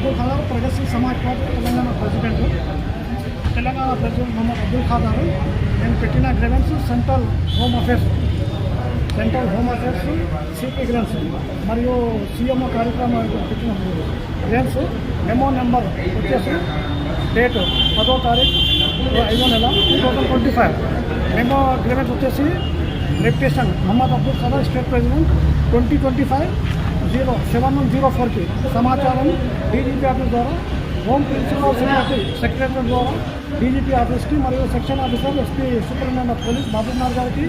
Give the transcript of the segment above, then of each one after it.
Abdul Khadar Pragatisheel Samaj party Telangana president. Telangana president Mohammed Abdul Khadar. నేను పెట్టిన grievance central home affairs. Central home affairs CP grievance మరియు CMO కార్యక్రమాలు పెట్టిన grievance memo number వచ్చేసి date పదో తారీఖు ఐదో నెల two thousand twenty five memo grievance వచ్చేసి reputation. Mohammed Abdul Khadar state president. Twenty twenty five zero seven one zero ఫోర్కి సమాచారం డీజీపీ ఆఫీస్ ద్వారా హోమ్ ప్రిన్సిపల్ సెక్రటరీ సెక్రటరీ ద్వారా డీజీపీ ఆఫీస్కి మరియు section officer SP superintendent of police Babunath గారికి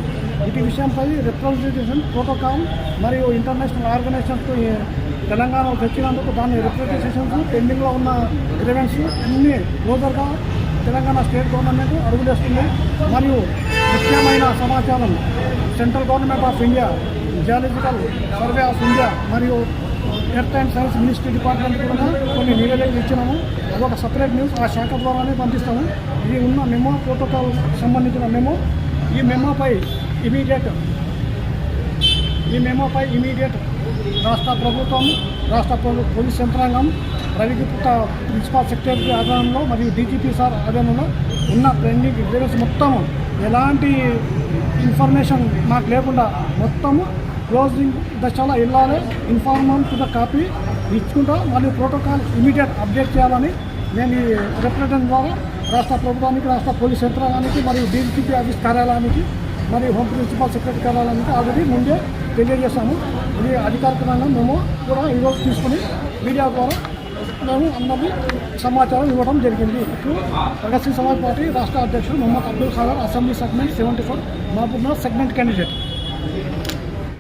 ఇటు విషయంపై రిప్రజెంటేషన్ ప్రోటోకాల్ మరియు ఇంటర్నేషనల్ ఆర్గనైజేషన్స్ తెలంగాణలో తెచ్చినందుకు దాని రిప్రజెంటేషన్స్ పెండింగ్లో ఉన్న గ్రీవెన్స్ అన్ని రోజులుగా తెలంగాణ స్టేట్ గవర్నమెంట్ అడుగులేస్తుంది. మరియు ముఖ్యమైన సమాచారం central government of India geological survey of India మరియు earth and science ministry department కూడా కొన్ని నివేదికలు ఇచ్చినాము. అదొక సపరేట్ న్యూస్ ఆ శాఖ ద్వారానే పంపిస్తాము. ఇది ఉన్న మెమో ప్రోటోకాల్ సంబంధించిన మెమో ఈ మెమోపై ఇమీడియట్ ఈ మెమోపై ఇమీడియట్ రాష్ట్ర ప్రభుత్వం రాష్ట్ర పోలీస్ యంత్రాంగం రవిగుప్త ప్రిన్సిపాల్ సెక్రటరీ ఆధ్వర్యంలో మరియు డీజీపీ సార్ ఆధ్వర్యంలో ఉన్న పెండింగ్ గ్రీవెన్స్ మొత్తం ఎలాంటి ఇన్ఫర్మేషన్ మాకు లేకుండా మొత్తము క్లోజింగ్ దశలో వెళ్ళాలి ఇన్ఫార్మర్ టు ద కాపీ ఇచ్చుకుంటా మరియు ప్రోటోకాల్ ఇమీడియట్ అప్డేట్ చేయాలని నేను ఈ రిప్రజెంట్ ద్వారా రాష్ట్ర ప్రభుత్వానికి రాష్ట్ర పోలీస్ యంత్రాంగానికి మరియు డీజీపీ ఆఫీస్ కార్యాలయానికి మరియు హోమ్ ప్రిన్సిపల్ సెక్రటరీ కార్యాలయానికి ఆల్రెడీ ముందే తెలియజేశాము. ఇది అధికారికంగా మేము కూడా ఈరోజు తీసుకుని మీడియా ద్వారా మేము అందరినీ సమాచారం ఇవ్వడం జరిగింది. ఇప్పుడు ప్రగతి సమాజ్ పార్టీ రాష్ట్ర అధ్యక్షుడు Mohammed Abdul Khadar assembly segment seventy four Mahabubnagar segment candidate.